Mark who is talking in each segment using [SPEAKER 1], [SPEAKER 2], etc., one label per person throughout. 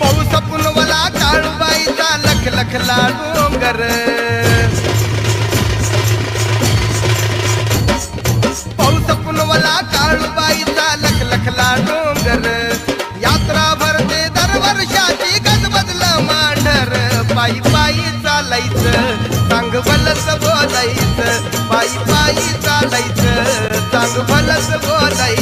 [SPEAKER 1] पाऊस पुनवला काळूबाईचा लख लखला डोंगर. पाऊस पुनवला काळूबाईचा लख लखला डोंगर. यात्रा भरते दरवर्षाची गजबजलं मांढर. पायी पायी चालायचं चांग भलस बोलायचं. पायी पायी चालायचं चांग भलस बोलायचं.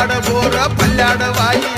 [SPEAKER 1] பல்லாட போற பல்லாட வாயி.